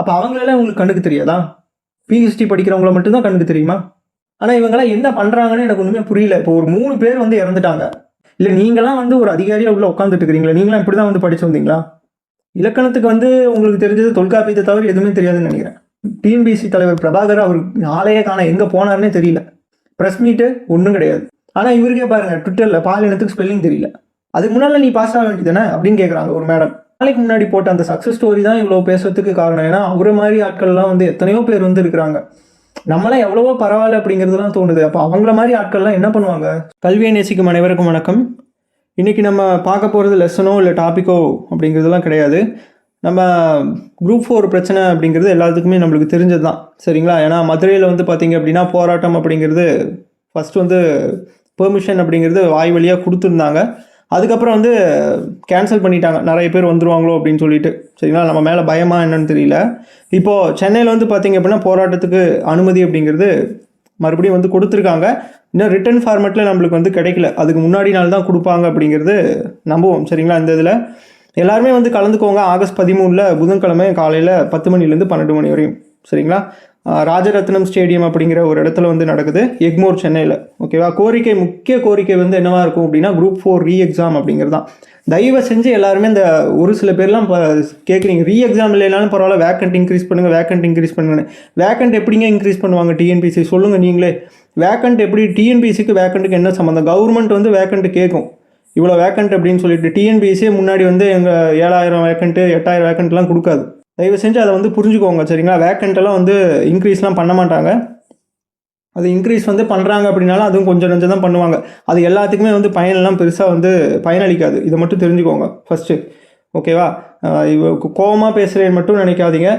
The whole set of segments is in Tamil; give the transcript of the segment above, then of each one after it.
அப்போ அவங்களெல்லாம் உங்களுக்கு கண்ணுக்கு தெரியாதா? பிஹெச்டி படிக்கிறவங்கள மட்டும்தான் கண்ணுக்கு தெரியுமா? ஆனால் இவங்கெல்லாம் என்ன பண்ணுறாங்கன்னு எனக்கு ஒன்றுமே புரியல. இப்போ ஒரு மூணு பேர் வந்து இறந்துட்டாங்க. இல்லை நீங்களாம் வந்து ஒரு அதிகாரியாக உள்ள உட்காந்துட்டு இருக்கிறீங்களா? நீங்களாம் இப்படி தான் வந்து படிச்சு வந்தீங்களா? இலக்கணத்துக்கு வந்து உங்களுக்கு தெரிஞ்சது தொல்காப்பியத்தை தவிர எதுவுமே தெரியாதுன்னு நினைக்கிறேன். டிஎன்பிசி தலைவர் பிரபாகர் அவர் ஆளையே காண எங்கே போனார்னே தெரியல. ப்ரெஸ் மீட்டு ஒன்றும் கிடையாது. ஆனால் இவருக்கே பாருங்க ட்விட்டரில் பாலினத்துக்கு ஸ்பெல்லிங் தெரியல. அதுக்கு முன்னால் நீ பாஸ் ஆக வேண்டியதானே அப்படின்னு கேட்குறாங்க ஒரு மேடம் நாளைக்கு முன்னாடி போட்ட அந்த சக்ஸஸ் ஸ்டோரி தான் இவ்வளோ பேசுறதுக்கு காரணம். ஏன்னா அவரை மாதிரி ஆட்கள்லாம் வந்து எத்தனையோ பேர் வந்து இருக்கிறாங்க நம்மளாம் எவ்வளவோ பரவாயில்ல அப்படிங்கிறதுலாம் தோணுது. அப்போ அவங்கள மாதிரி ஆட்கள்லாம் என்ன பண்ணுவாங்க? கல்வியை நேசிக்கும் அனைவருக்கும் வணக்கம். இன்றைக்கி நம்ம பார்க்க போகிறது லெசனோ இல்லை டாப்பிக்கோ அப்படிங்கிறதுலாம் கிடையாது. நம்ம குரூப் ஃபோர் பிரச்சனை அப்படிங்கிறது எல்லாத்துக்குமே நம்மளுக்கு தெரிஞ்சது தான் சரிங்களா? ஏன்னா மதுரையில் வந்து பார்த்தீங்க அப்படின்னா போராட்டம் அப்படிங்கிறது ஃபஸ்ட்டு வந்து பெர்மிஷன் அப்படிங்கிறது வாய் வழியாக கொடுத்துருந்தாங்க. அதுக்கப்புறம் வந்து கேன்சல் பண்ணிட்டாங்க. நிறைய பேர் வந்துருவாங்களோ அப்படின்னு சொல்லிட்டு. சரிங்களா? நம்ம மேலே பயமா என்னன்னு தெரியல. இப்போது சென்னையில் வந்து பார்த்தீங்க அப்படின்னா போராட்டத்துக்கு அனுமதி அப்படிங்கிறது மறுபடியும் வந்து கொடுத்துருக்காங்க. இன்னும் ரிட்டன் ஃபார்மேட்டில் நம்மளுக்கு வந்து கிடைக்கல. அதுக்கு முன்னாடி நாள் தான் கொடுப்பாங்க அப்படிங்கிறது நம்புவோம். சரிங்களா? இந்த இதில் எல்லாருமே வந்து கலந்துக்கோங்க. ஆகஸ்ட் பதிமூணில் புதன்கிழமை காலையில் பத்து மணிலேருந்து பன்னெண்டு மணி வரையும். சரிங்களா? ராஜரத்னம் ஸ்டேடியம் அப்படிங்கிற ஒரு இடத்துல வந்து நடக்குது. எக்மோர் சென்னையில். ஓகேவா கோரிக்கை முக்கிய கோரிக்கை வந்து என்னவாக இருக்கும் அப்படின்னா குரூப் ஃபோர் ரீ எக்ஸாம் அப்படிங்கிறது தான் தயவு செஞ்சு எல்லாருமே இந்த ஒரு சில பேர்லாம் கேட்குறீங்க ரீ எக்ஸாம் இல்லைனாலும் பரவாயில்ல வேக்கண்ட் இன்க்ரீஸ் பண்ணுங்கள் வேக்கண்ட் இன்க்ரீஸ் பண்ணுங்க வேக்கண்ட் எப்படிங்க இன்க்ரீஸ் பண்ணுவாங்க டிஎன்பிசி சொல்லுங்கள் நீங்களே. வேக்கண்ட் எப்படி? டிஎன்பிசிக்கு வேக்கண்ட்டுக்கு என்ன சம்மந்தம் கவர்மெண்ட் வந்து வேக்கண்ட்டு கேட்கும் இவ்வளோ வேக்கண்ட் அப்படின்னு சொல்லிட்டு டிஎன்பிசியே முன்னாடி வந்து எங்கள் ஏழாயிரம் வேக்கண்ட்டு எட்டாயிரம் வேக்கண்ட்லாம் கொடுக்காது. தயவு செஞ்சு அதை வந்து புரிஞ்சுக்கோங்க சரிங்களா? வேக்கண்ட்டெல்லாம் வந்து இன்க்ரீஸ்லாம் பண்ண மாட்டாங்க. அது இன்க்ரீஸ் வந்து பண்ணுறாங்க அப்படின்னாலும் அதுவும் கொஞ்சம் கொஞ்சம் தான் பண்ணுவாங்க. அது எல்லாத்துக்குமே வந்து பயனெல்லாம் பெருசாக வந்து பயனளிக்காது. இதை மட்டும் தெரிஞ்சுக்கோங்க ஃபஸ்ட்டு ஓகேவா? ஆஹ் இவ கோவமாக பேசுகிறேன் மட்டும் நினைக்காதீங்க.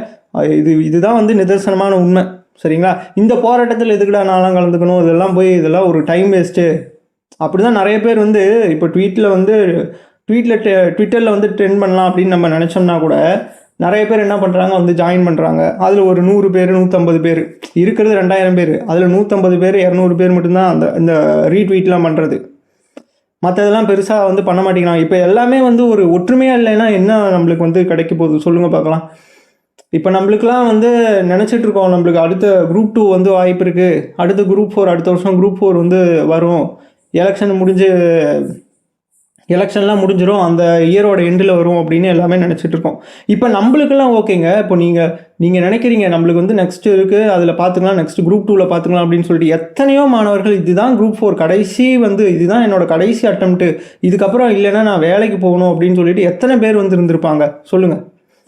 இது இதுதான் வந்து நிதர்சனமான உண்மை சரிங்களா? இந்த போராட்டத்தில் எதுக்குடா நான்லாம் கலந்துக்கணும்? இதெல்லாம் போய் இதெல்லாம் ஒரு டைம் வேஸ்ட்டு அப்படி தான் நிறைய பேர் வந்து இப்போ ட்வீட்டில் வந்து ட்வீட்டில் ட்விட்டரில் வந்து ட்ரெண்ட் பண்ணலாம் அப்படின்னு நம்ம நினச்சோம்னா கூட நிறைய பேர் என்ன பண்ணுறாங்க வந்து ஜாயின் பண்ணுறாங்க அதில் ஒரு நூறு பேர் நூற்றம்பது பேர். இருக்கிறது ரெண்டாயிரம் பேர். அதில் நூற்றம்பது பேர் இரநூறு பேர் மட்டும்தான் அந்த இந்த ரீட்வீட்லாம் பண்ணுறது மற்றதெல்லாம் பெருசாக வந்து பண்ண மாட்டேங்கிறாங்க. இப்போ எல்லாமே வந்து ஒரு ஒற்றுமையாக இல்லைன்னா என்ன நம்மளுக்கு வந்து கிடைக்க போகுது? சொல்லுங்கள் பார்க்கலாம். இப்போ நம்மளுக்குலாம் வந்து நினச்சிட்டு இருக்கோம் நம்மளுக்கு அடுத்த குரூப் டூ வந்து வாய்ப்பு இருக்குது அடுத்த குரூப் ஃபோர் அடுத்த வருஷம் குரூப் ஃபோர் வந்து வரும். எலெக்ஷன் முடிஞ்சு எலெக்ஷன்லாம் முடிஞ்சிடும் அந்த இயரோட எண்டில் வரும் அப்படின்னு எல்லாமே நினச்சிட்டு இருக்கோம். இப்போ நம்மளுக்கெல்லாம் ஓகேங்க. இப்போ நீங்கள் நீங்கள் நினைக்கிறீங்க நம்மளுக்கு வந்து நெக்ஸ்ட் இருக்குது அதில் பார்த்துக்கலாம் நெக்ஸ்ட் குரூப் டூவில் பார்த்துக்கலாம் அப்படின்னு சொல்லிட்டு எத்தனையோ மாணவர்கள் இதுதான் குரூப் ஃபோர் கடைசி வந்து இதுதான் என்னோட கடைசி அட்டம்ப்ட்டு இதுக்கப்புறம் இல்லைன்னா நான் வேலைக்கு போகணும் அப்படின்னு சொல்லிட்டு எத்தனை பேர் வந்து இருந்திருப்பாங்க? சொல்லுங்கள்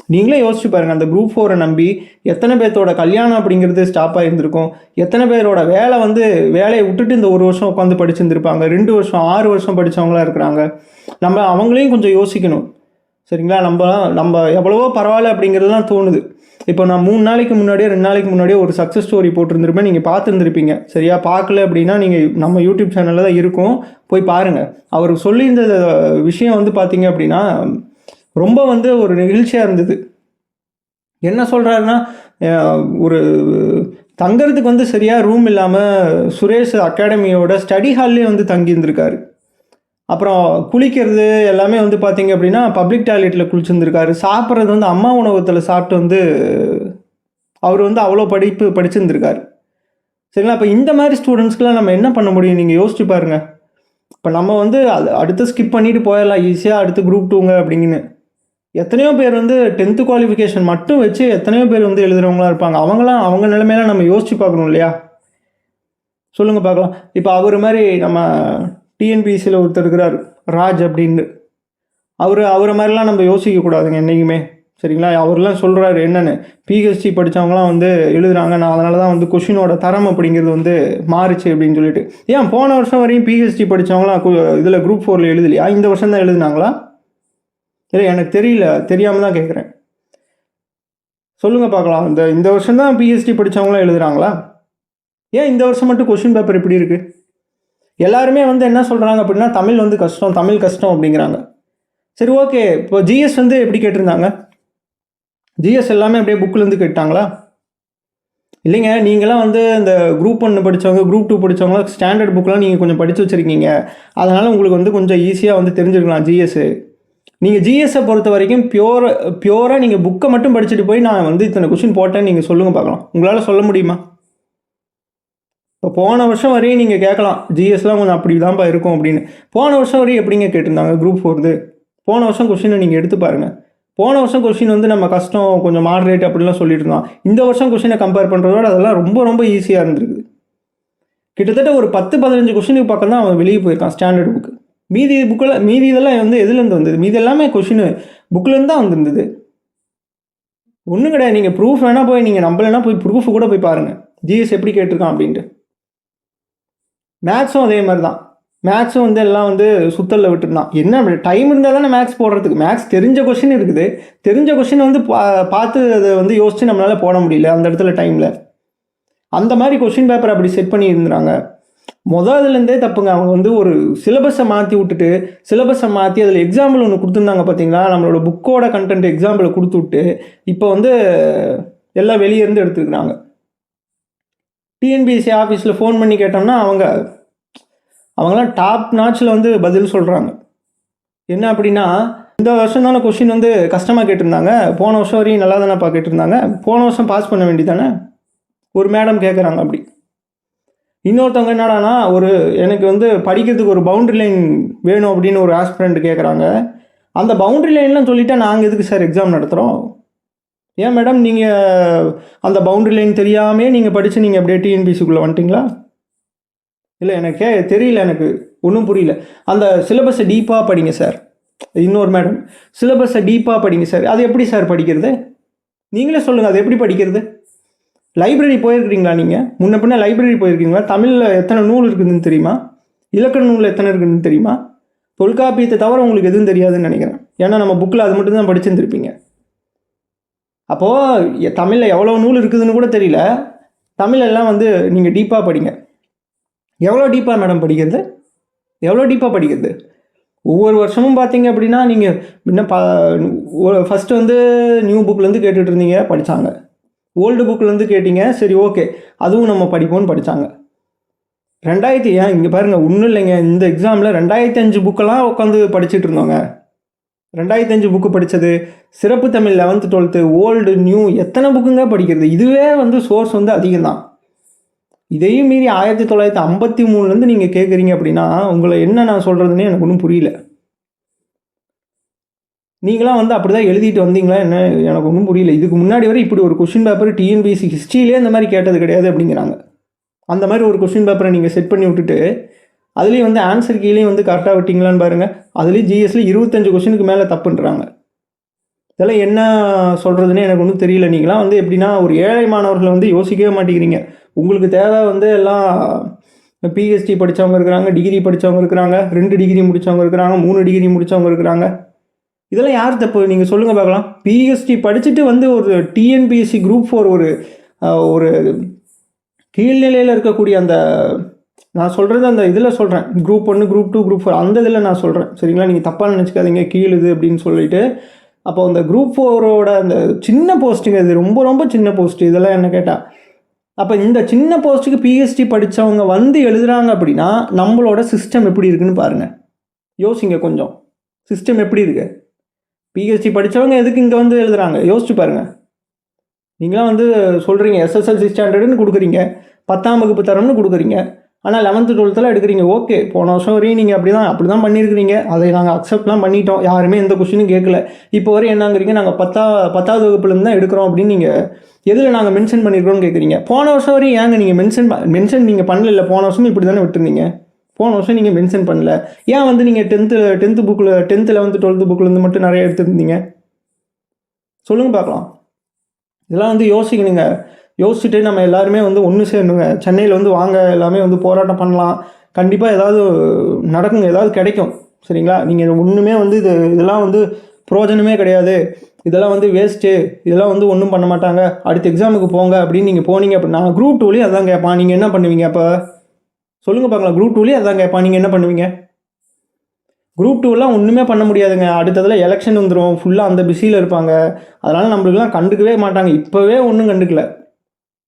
நீங்களே யோசிச்சு பாருங்கள் அந்த குரூப் ஃபோரை நம்பி எத்தனை பேர்த்தோட கல்யாணம் அப்படிங்கிறது ஸ்டாப் ஆகியிருந்திருக்கும் எத்தனை பேரோட வேலை வந்து வேலையை விட்டுட்டு இந்த ஒரு வருஷம் உட்காந்து படிச்சிருந்துருப்பாங்க ரெண்டு வருஷம் ஆறு வருஷம் படித்தவங்களாம் இருக்கிறாங்க. நம்ம அவங்களையும் கொஞ்சம் யோசிக்கணும். சரிங்களா? நம்ம நம்ம எவ்வளவோ பரவாயில்ல அப்படிங்கிறதுலாம் தோணுது. இப்போ நான் மூணு நாளைக்கு முன்னாடியே ரெண்டு நாளைக்கு முன்னாடியே ஒரு சக்ஸஸ் ஸ்டோரி போட்டிருந்திருப்பேன். நீங்கள் பார்த்துருந்துருப்பீங்க. சரியா? பார்க்கல அப்படின்னா நீங்கள் நம்ம யூடியூப் சேனலில் தான் இருக்கும். போய் பாருங்கள் அவர் சொல்லியிருந்த விஷயம் வந்து பார்த்தீங்க அப்படின்னா ரொம்ப வந்து ஒரு நெகிழ்ச்சியாக இருந்தது. என்ன சொல்கிறாருன்னா ஒரு தங்கிறதுக்கு வந்து சரியாக ரூம் இல்லாமல் சுரேஷ் அகாடமியோட ஸ்டடி ஹால்லே வந்து தங்கியிருந்திருக்காரு. அப்புறம் குளிக்கிறது எல்லாமே வந்து பார்த்தீங்க அப்படின்னா பப்ளிக் டாய்லெட்டில் குளிச்சிருந்துருக்காரு. சாப்பிட்றது வந்து அம்மா உணவகத்தில் சாப்பிட்டு வந்து அவர் வந்து அவ்வளோ படிப்பு படிச்சிருந்துருக்காரு. சரிங்களா? இப்போ இந்த மாதிரி ஸ்டூடெண்ட்ஸ்க்குலாம் நம்ம என்ன பண்ண முடியும்? நீங்கள் யோசிச்சு பாருங்கள் இப்போ நம்ம வந்து அது அடுத்து ஸ்கிப் பண்ணிவிட்டு போயிடலாம். ஈஸியாக அடுத்து குரூப் டூங்க அப்படிங்கன்னு. எத்தனையோ பேர் வந்து டென்த்து குவாலிஃபிகேஷன் மட்டும் வச்சு எத்தனையோ பேர் வந்து எழுதுகிறவங்களாம் இருப்பாங்க. அவங்களாம் அவங்க நிலைமையில நம்ம யோசிச்சு பார்க்கணும் இல்லையா? சொல்லுங்கள் பார்க்கலாம். இப்போ அவர் மாதிரி நம்ம டிஎன்பிசியில் ஒருத்தர் இருக்கிறார் ராஜ் அப்படின்னு அவர் அவரை மாதிரிலாம் நம்ம யோசிக்கக்கூடாதுங்க என்றைக்குமே சரிங்களா? அவர்லாம் சொல்கிறாரு என்னென்னு. பிஹெச்டி படித்தவங்களாம் வந்து எழுதுறாங்க. நான் அதனால தான் வந்து கொஷினோட தரம் அப்படிங்கிறது வந்து மாறுச்சு அப்படின்னு சொல்லிட்டு. ஏன் போன வருஷம் வரையும் பிஹெச்டி படித்தவங்களாம் இதில் குரூப் ஃபோரில் எழுதலையா? இந்த வருஷம் தான் எழுதுனாங்களா? இல்லை எனக்கு தெரியல. தெரியாமல் தான் கேட்குறேன் சொல்லுங்கள் பார்க்கலாம். இந்த இந்த வருஷம் தான் பிஎஸ்டி படித்தவங்களாம் எழுதுகிறாங்களா ஏன் இந்த வருஷம் மட்டும் கொஷின் பேப்பர் இப்படி இருக்குது எல்லாருமே வந்து என்ன சொல்கிறாங்க அப்படின்னா தமிழ் வந்து கஷ்டம் தமிழ் கஷ்டம் அப்படிங்கிறாங்க. சரி ஓகே. இப்போ ஜிஎஸ் வந்து எப்படி கேட்டிருந்தாங்க? ஜிஎஸ் எல்லாமே அப்படியே புக்கிலேருந்து கேட்டாங்களா? இல்லைங்க நீங்களாம் வந்து இந்த குரூப் ஒன்று படித்தவங்க குரூப் டூ படித்தவங்க ஸ்டாண்டர்ட் புக்கெலாம் நீங்கள் கொஞ்சம் படித்து வச்சுருக்கீங்க. அதனால் உங்களுக்கு வந்து கொஞ்சம் ஈஸியாக வந்து தெரிஞ்சிருக்கலாம் ஜிஎஸ்ஸு நீங்கள் ஜிஎஸ்ஸை பொறுத்த வரைக்கும் பியூர் பியூராக நீங்கள் புக்கை மட்டும் படிச்சுட்டு போய் நான் வந்து இத்தனை கொஷின் போட்டேன்னு நீங்கள் சொல்லுங்கள் பார்க்கலாம். உங்களால் சொல்ல முடியுமா? இப்போ போன வருஷம் வரையும் நீங்கள் கேட்கலாம் ஜிஎஸ்லாம் கொஞ்சம் அப்படி தான்ப்பா இருக்கும் அப்படின்னு. போன வருஷம் வரையும் எப்படிங்க கேட்டிருந்தாங்க? குரூப் ஃபோர்து போன வருஷம் கொஷினை நீங்கள் எடுத்து பாருங்கள் போன வருஷம் கொஷின் வந்து நம்ம கஷ்டம் கொஞ்சம் மாடரேட் அப்படிலாம் சொல்லிட்டு இருந்தோம் இந்த வருஷம் கொஷினை கம்பேர் பண்ணுறதோட அதெல்லாம் ரொம்ப ரொம்ப ஈஸியாக இருந்திருக்கு. கிட்டத்தட்ட ஒரு பத்து பதினஞ்சு கொஷினுக்கு பக்கம் தான் அவன் வெளியே போயிருக்கான் ஸ்டாண்டர்ட் புக்கு மீதி புக்கில் மீதி இதெல்லாம் வந்து எதுலேருந்து வந்தது? மீதி எல்லாமே கொஷின் புக்லேருந்து தான் வந்திருந்தது. ஒன்றும் கிடையாது. நீங்கள் ப்ரூஃப் வேணால் போய் நீங்கள் நம்பலைன்னா போய் ப்ரூஃப் கூட போய் பாருங்கள் ஜிஎஸ் எப்படி கேட்டிருக்கான் அப்படின்ட்டு. மேக்ஸும் அதே மாதிரி தான். மேக்ஸும் வந்து எல்லாம் வந்து சுத்தலில் விட்டுருந்தான். என்ன டைம் இருந்தால் தானே மேக்ஸ் போடுறதுக்கு. மேக்ஸ் தெரிஞ்ச கொஷின் இருக்குது. தெரிஞ்ச கொஷின் வந்து பா பார்த்து அதை வந்து யோசித்து நம்மளால் போட முடியல அந்த இடத்துல டைமில் அந்த மாதிரி கொஷின் பேப்பர் அப்படி செட் பண்ணி இருந்தாங்க முதல்லேருந்தே தப்புங்க. அவங்க வந்து ஒரு சிலபஸை மாற்றி விட்டுட்டு சிலபஸை மாற்றி அதில் எக்ஸாம்பிள் ஒன்று கொடுத்துருந்தாங்க பார்த்தீங்களா நம்மளோட புக்கோட கண்டென்ட் எக்ஸாம்பிளை கொடுத்து விட்டு இப்போ வந்து எல்லாம் வெளியே இருந்து எடுத்துருக்குறாங்க. டிஎன்பிஎஸ்சி ஆஃபீஸில் ஃபோன் பண்ணி கேட்டோம்னா அவங்க அவங்களாம் டாப் நாச்சில் வந்து பதில் சொல்கிறாங்க என்ன அப்படின்னா இந்த வருஷம் தானே கொஷின் வந்து கஷ்டமாக கேட்டிருந்தாங்க. போன வருஷம் வரையும் நல்லா தானேப்பா கேட்டிருந்தாங்க. போன வருஷம் பாஸ் பண்ண வேண்டியதானே ஒரு மேடம் கேட்குறாங்க அப்படி. இன்னொருத்தவங்க என்னடானா ஒரு எனக்கு வந்து படிக்கிறதுக்கு ஒரு பவுண்ட்ரி லைன் வேணும் அப்படின்னு ஒரு ஆஸ்பிரண்ட் கேட்குறாங்க அந்த பவுண்டரி லைன்லாம் சொல்லிட்டா நாங்கள் எதுக்கு சார் எக்ஸாம் நடத்துகிறோம் ஏன் மேடம் நீங்கள் அந்த பவுண்ட்ரி லைன் தெரியாமே நீங்கள் படித்து நீங்கள் அப்படியே டிஎன்பிசிக்குள்ளே வந்துட்டிங்களா? இல்லை எனக்கே தெரியல எனக்கு. ஒன்றும் புரியல. அந்த சிலபஸை டீப்பாக படிங்க சார் இன்னொரு மேடம் சிலபஸை டீப்பாக படிங்க சார் அது எப்படி சார் படிக்கிறது? நீங்களே சொல்லுங்கள் அது எப்படி படிக்கிறது? லைப்ரரி போயிருக்கிறீங்களா நீங்கள் முன்ன பின்ன லைப்ரரி போயிருக்கீங்களா? தமிழில் எத்தனை நூல் இருக்குதுன்னு தெரியுமா? இலக்கண நூல் எத்தனை இருக்குதுன்னு தெரியுமா? தொல்காப்பியத்தை தவிர உங்களுக்கு எதுவும் தெரியாதுன்னு நினைக்கிறேன். ஏன்னா நம்ம புக்கில் அது மட்டும் தான் அப்போது தமிழில் எவ்வளோ நூல் இருக்குதுன்னு கூட தெரியல. தமிழெல்லாம் வந்து நீங்கள் டீப்பாக படிங்க. எவ்வளோ டீப்பாக மேடம் படிக்கிறது? எவ்வளோ டீப்பாக படிக்கிறது? ஒவ்வொரு வருஷமும் பார்த்தீங்க அப்படின்னா நீங்கள் இன்னும் ப ஃபஸ்ட்டு வந்து நியூ புக்லேருந்து கேட்டுகிட்டு இருந்தீங்க படித்தாங்க ஓல்டு புக்லேருந்து கேட்டீங்க சரி ஓகே அதுவும் நம்ம படிப்போம்னு படித்தாங்க ரெண்டாயிரத்தி ஏன் இங்கே பாருங்கள் ஒன்றும் இல்லைங்க. இந்த எக்ஸாமில் ரெண்டாயிரத்தி அஞ்சு புக்கெல்லாம் உட்காந்து படிச்சுட்டு இருந்தோங்க ரெண்டாயிரத்தி அஞ்சு புக்கு படித்தது சிறப்பு Tamil eleventh twelfth old new எத்தனை புக்குங்க படிக்கிறது? இதுவே வந்து சோர்ஸ் வந்து அதிகம்தான். இதையும் மீறி ஆயிரத்தி தொள்ளாயிரத்தி ஐம்பத்தி மூணுலேருந்து நீங்கள் கேட்குறீங்க அப்படின்னா உங்களை என்ன நான் சொல்கிறதுனே எனக்கு ஒன்றும் புரியல. நீங்களாம் வந்து அப்படி தான் எழுதிட்டு வந்தீங்களா? என்ன? எனக்கு ஒன்றும் புரியல. இதுக்கு முன்னாடி வரை இப்படி ஒரு கொஷின் பேப்பர் டிஎன்பிஎஸ்சி ஹிஸ்ட்ரியிலே இந்த மாதிரி கேட்டது கிடையாது அப்படிங்கிறாங்க. அந்த மாதிரி ஒரு கொஷின் பேப்பரை நீங்கள் செட் பண்ணி விட்டுட்டு அதுலேயும் வந்து ஆன்சர் கீழே வந்து கரெக்டாக விட்டிங்களான்னு பாருங்கள் அதுலேயும் ஜிஎஸ்சில் இருபத்தஞ்சு கொஷினுக்கு மேலே தப்புன்றாங்க. இதெல்லாம் என்ன சொல்கிறதுன்னு எனக்கு ஒன்றும் தெரியல. நீங்களாம் வந்து எப்படின்னா ஒரு ஏழை மாணவர்களை வந்து யோசிக்கவே மாட்டேங்கிறீங்க. உங்களுக்கு தேவை வந்து எல்லாம் பிஹெச்டி படித்தவங்க இருக்கிறாங்க டிகிரி படித்தவங்க இருக்கிறாங்க ரெண்டு டிகிரி முடித்தவங்க இருக்கிறாங்க மூணு டிகிரி முடித்தவங்க இருக்கிறாங்க. இதெல்லாம் யார் தப்பு? நீங்கள் சொல்லுங்கள் பார்க்கலாம். பிஎஸ்டி படிச்சுட்டு வந்து ஒரு டிஎன்பிஎஸ்சி குரூப் ஃபோர் ஒரு ஒரு கீழ்நிலையில் இருக்கக்கூடிய அந்த நான் சொல்கிறது அந்த இதில் சொல்கிறேன் குரூப் ஒன்று குரூப் டூ குரூப் ஃபோர் அந்த இதில் நான் சொல்கிறேன் சரிங்களா? நீங்கள் தப்பாக நினச்சிக்காதீங்க. கீழ் இது அப்படின்னு சொல்லிட்டு. அப்போ அந்த குரூப் ஃபோரோட அந்த சின்ன போஸ்ட்டுங்க இது. ரொம்ப ரொம்ப சின்ன போஸ்ட்டு இதெல்லாம் என்ன கேட்டால் அப்போ இந்த சின்ன போஸ்ட்டுக்கு பிஹெச்டி படித்தவங்க வந்து எழுதுகிறாங்க அப்படின்னா நம்மளோட சிஸ்டம் எப்படி இருக்குன்னு பாருங்கள் யோசிங்க கொஞ்சம். சிஸ்டம் எப்படி இருக்குது பிஹெச்டி படித்தவங்க எதுக்கு இங்கே வந்து எழுதுகிறாங்க யோசிச்சு பாருங்கள் நீங்களாம் வந்து சொல்கிறீங்க எஸ்எஸ்எல்சி ஸ்டாண்டர்டுன்னு கொடுக்குறீங்க பத்தாம் வகுப்பு தரம்னு கொடுக்குறீங்க. ஆனால் லெவன்த்து டுவெல்த்தில் எடுக்கிறீங்க. ஓகே போன வருஷம் வரையும் நீங்கள் அப்படி தான் அப்படி தான் பண்ணியிருக்கிறீங்க. அதை நாங்கள் அக்செப்ட்லாம் பண்ணிட்டோம். யாருமே எந்த கொஷினும் கேட்கல. இப்போ வரையும் என்னங்கிறீங்க? நாங்கள் பத்தா பத்தாவது வகுப்புலேருந்து தான் எடுக்கிறோம் அப்படின்னு நீங்கள் எதில் நாங்கள் மென்ஷன் பண்ணியிருக்கிறோம்னு கேட்குறீங்க? போன வருஷம் வரையும் ஏங்க நீங்கள் மென்ஷன் மென்ஷன் நீங்கள் பண்ணல போன வருஷமும் இப்படி தானே விட்டுருந்தீங்க. போன வருஷம் நீங்கள் மென்ஷன் பண்ணல. ஏன் வந்து நீங்கள் டென்த்து டென்த்து புக்கில் டென்த்து லெவன்த்து டுவெல்த்து புக்கிலேருந்து மட்டும் நிறைய எடுத்துருந்தீங்க? சொல்லுங்கள் பார்க்கலாம். இதெல்லாம் வந்து யோசிக்கணுங்க. யோசிச்சுட்டு நம்ம எல்லாருமே வந்து ஒன்று சேரணுங்க. சென்னையில் வந்து வாங்க எல்லாமே வந்து போராட்டம் பண்ணலாம். கண்டிப்பாக ஏதாவது நடக்குங்க. ஏதாவது கிடைக்கும். சரிங்களா? நீங்கள் ஒன்றுமே வந்து இது இதெல்லாம் வந்து ப்ரோஜனமே கிடையாது. இதெல்லாம் வந்து வேஸ்ட்டு இதெல்லாம் வந்து ஒன்றும் பண்ண மாட்டாங்க. அடுத்த எக்ஸாமுக்கு போங்க அப்படின்னு நீங்கள் போனீங்க அப்படின்னா குரூப் டூலேயும் அதான் கேட்பான் நீங்கள் என்ன பண்ணுவீங்க அப்போ? சொல்லுங்கள் பார்க்கலாம். குரூப் டூலேயே அதான் கேட்பான் நீங்கள் என்ன பண்ணுவீங்க? குரூப் டூலாம் ஒன்றுமே பண்ண முடியாதுங்க. அடுத்ததில் எலெக்ஷன் வந்துடும் ஃபுல்லாக அந்த பிஸியில் இருப்பாங்க. அதனால் நம்மளுக்குலாம் கண்டுக்கவே மாட்டாங்க. இப்போவே ஒன்றும் கண்டுக்கல.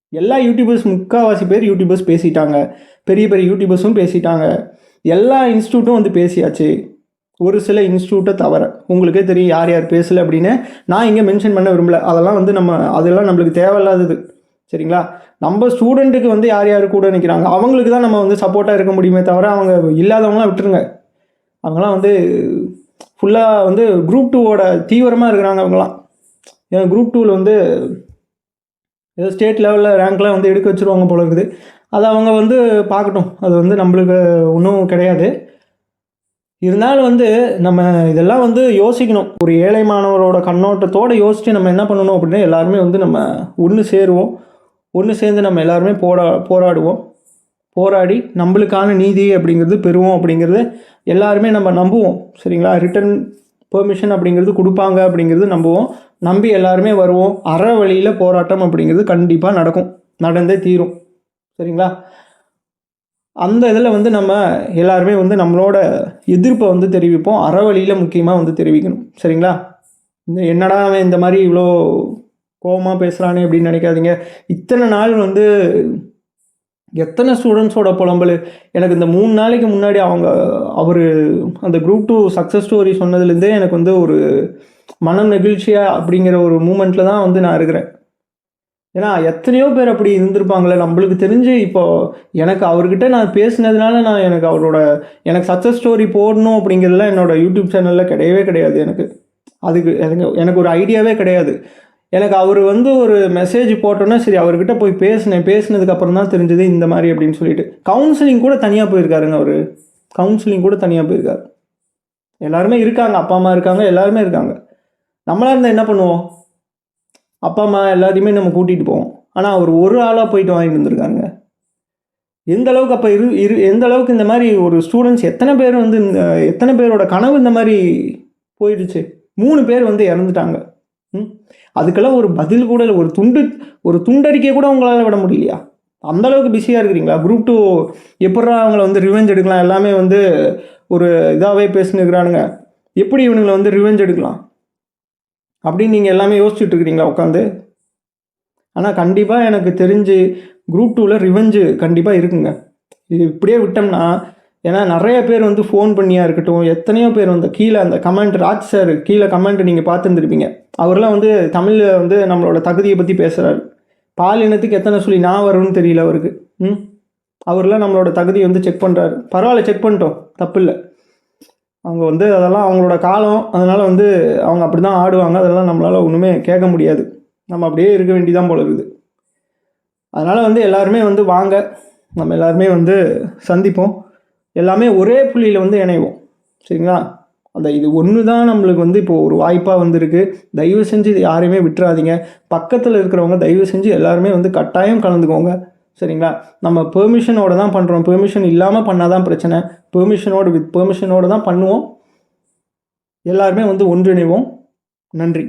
எல்லா யூடியூபர்ஸ் முக்கால்வாசி பேர் யூடியூபர்ஸ் பேசிட்டாங்க. பெரிய பெரிய யூடியூபர்ஸும் பேசிட்டாங்க. எல்லா இன்ஸ்டியூட்டும் வந்து பேசியாச்சு. ஒரு சில இன்ஸ்டியூட்டை தவிர உங்களுக்கே தெரியும் யார் யார் பேசலை அப்படின்னு நான் இங்கே மென்ஷன் பண்ண விரும்பல. அதெல்லாம் வந்து நம்ம அதெல்லாம் நம்மளுக்கு தேவையில்லாதது. சரிங்களா? நம்ம ஸ்டூடெண்ட்டுக்கு வந்து யார் யார் கூட நிற்கிறாங்க அவங்களுக்கு தான் நம்ம வந்து சப்போர்ட்டாக இருக்க முடியுமே தவிர அவங்க இல்லாதவங்களாம் விட்டுருங்க. அவங்களாம் வந்து ஃபுல்லாக வந்து குரூப் டூவோட தீவிரமாக இருக்கிறாங்க அவங்களாம் ஏன்னா குரூப் டூவில் வந்து ஏதோ ஸ்டேட் லெவலில் ரேங்க்லாம் வந்து எடுக்க வச்சுருவாங்க போல இருக்குது. அது அவங்க வந்து பார்க்கட்டும். அது வந்து நம்மளுக்கு ஒன்றும் கிடையாது. இருந்தாலும் வந்து நம்ம இதெல்லாம் வந்து யோசிக்கணும். ஒரு ஏழை மாணவரோட கண்ணோட்டத்தோடு யோசித்து நம்ம என்ன பண்ணணும் அப்படின்னா எல்லாருமே வந்து நம்ம ஒன்று சேருவோம். ஒன்று சேர்ந்து நம்ம எல்லாருமே போரா போராடுவோம். போராடி நம்மளுக்கான நீதி அப்படிங்கிறது பெறுவோம் அப்படிங்கிறது எல்லாருமே நம்ம நம்புவோம். சரிங்களா? ரிட்டர்ன் பெர்மிஷன் அப்படிங்கிறது கொடுப்பாங்க அப்படிங்கிறது நம்புவோம். நம்பி எல்லாருமே வருவோம். அற வழியில் போராட்டம் அப்படிங்கிறது கண்டிப்பாக நடக்கும். நடந்தே தீரும். சரிங்களா? அந்த இதில் வந்து நம்ம எல்லாருமே வந்து நம்மளோட எதிர்ப்பை வந்து தெரிவிப்போம். அறவழியில் முக்கியமாக வந்து தெரிவிக்கணும். சரிங்களா? இந்த என்னடா அவன் இந்த மாதிரி இவ்வளோ கோவமாக பேசுகிறானே அப்படின்னு நினைக்காதீங்க. இத்தனை நாள் வந்து எத்தனை ஸ்டூடெண்ட்ஸோட புலம்பல்? எனக்கு இந்த மூணு நாளைக்கு முன்னாடி அவங்க அவர் அந்த குரூப் டூ சக்ஸஸ் ஸ்டோரி சொன்னதுலேருந்தே எனக்கு வந்து ஒரு மனம் நெகிழ்ச்சியாக அப்படிங்கிற ஒரு மூமெண்ட்டில் தான் வந்து நான் இருக்கிறேன். ஏன்னா எத்தனையோ பேர் அப்படி இருந்திருப்பாங்களே நம்மளுக்கு தெரிஞ்சு இப்போ எனக்கு அவர்கிட்ட நான் பேசினதுனால நான் எனக்கு அவரோட எனக்கு சக்ஸஸ் ஸ்டோரி போடணும் அப்படிங்கிறதுலாம் என்னோடய யூடியூப் சேனலில் கிடையவே கிடையாது எனக்கு. அதுக்கு எனக்கு எனக்கு ஒரு ஐடியாவே கிடையாது. எனக்கு அவர் வந்து ஒரு மெசேஜ் போட்டோன்னா சரி அவர்கிட்ட போய் பேசினேன். பேசினதுக்கப்புறம் தான் தெரிஞ்சது இந்த மாதிரி அப்படின்னு சொல்லிட்டு. கவுன்சிலிங் கூட தனியாக போயிருக்காருங்க அவர். கவுன்சிலிங் கூட தனியாக போயிருக்காரு. எல்லாருமே இருக்காங்க. அப்பா அம்மா இருக்காங்க. எல்லாருமே இருக்காங்க. நம்மளாக இருந்தால் என்ன பண்ணுவோம்? அப்பா அம்மா எல்லாத்தையுமே நம்ம கூட்டிகிட்டு போவோம். ஆனால் அவர் ஒரு ஆளாக போயிட்டு வாங்கிட்டு வந்திருக்காங்க எந்த அளவுக்கு அப்போ இரு இரு எந்த அளவுக்கு இந்த மாதிரி ஒரு ஸ்டூடெண்ட்ஸ் எத்தனை பேர் வந்து இந்த எத்தனை பேரோட கனவு இந்த மாதிரி போயிடுச்சு? மூணு பேர் வந்து இறந்துட்டாங்க. அதுக்கெல்லாம் ஒரு பதில் கூட இல்லை. ஒரு துண்டு ஒரு துண்டறிக்கை கூட உங்களால் விட முடியலையா? அந்த அளவுக்கு பிஸியாக இருக்கிறீங்களா? குரூப் டூ எப்படா அவங்கள வந்து ரிவெஞ்ச் எடுக்கலாம்? எல்லாமே வந்து ஒரு இதாகவே பேசினுக்கிறானுங்க எப்படி இவனுங்களை வந்து ரிவெஞ்ச் எடுக்கலாம்? அப்படின்னு நீங்கள் எல்லாமே யோசிச்சுட்டு இருக்கிறீங்களா உட்காந்து ஆனால் கண்டிப்பாக எனக்கு தெரிஞ்சு குரூப் டூவில் ரிவெஞ்சு கண்டிப்பாக இருக்குங்க. இது இப்படியே விட்டோம்னா ஏன்னா நிறைய பேர் வந்து ஃபோன் பண்ணியா இருக்கட்டும் எத்தனையோ பேர் வந்து கீழே அந்த கமெண்ட் ராஜ் சார் கீழே கமெண்ட் நீங்கள் பார்த்துருந்துருப்பீங்க. அவர்லாம் வந்து தமிழில் வந்து நம்மளோட தகுதியை பற்றி பேசுகிறாரு பால் இனத்துக்கு எத்தனை சொல்லி நான் வரும்னு தெரியல அவருக்கு. ம்? அவர்லாம் நம்மளோட தகுதியை வந்து செக் பண்ணுறாரு பரவாயில்ல செக் பண்ணிட்டோம். தப்பு இல்லை. அவங்க வந்து அதெல்லாம் அவங்களோட காலம் அதனால் வந்து அவங்க அப்படி தான் ஆடுவாங்க. அதெல்லாம் நம்மளால் ஒன்றுமே கேட்க முடியாது. நம்ம அப்படியே இருக்க வேண்டிதான் போல இருக்குது. அதனால் வந்து எல்லாருமே வந்து வாங்க. நம்ம எல்லாருமே வந்து சந்திப்போம். எல்லாமே ஒரே புள்ளியில் வந்து இணைவோம். சரிங்களா? அந்த இது ஒன்று தான் நம்மளுக்கு வந்து இப்போது ஒரு வாய்ப்பாக வந்திருக்கு. தயவு செஞ்சு இது யாரையுமே விட்டுறாதீங்க. பக்கத்தில் இருக்கிறவங்க தயவு செஞ்சு எல்லாருமே வந்து கட்டாயம் கலந்துக்கோங்க. சரிங்களா? நம்ம பெர்மிஷனோட தான் பண்ணுறோம் பெர்மிஷன் இல்லாமல் பண்ணால் தான் பிரச்சனை. பெர்மிஷனோடு வித் பெர்மிஷனோடு தான் பண்ணுவோம். எல்லாருமே வந்து ஒன்றிணைவோம். நன்றி.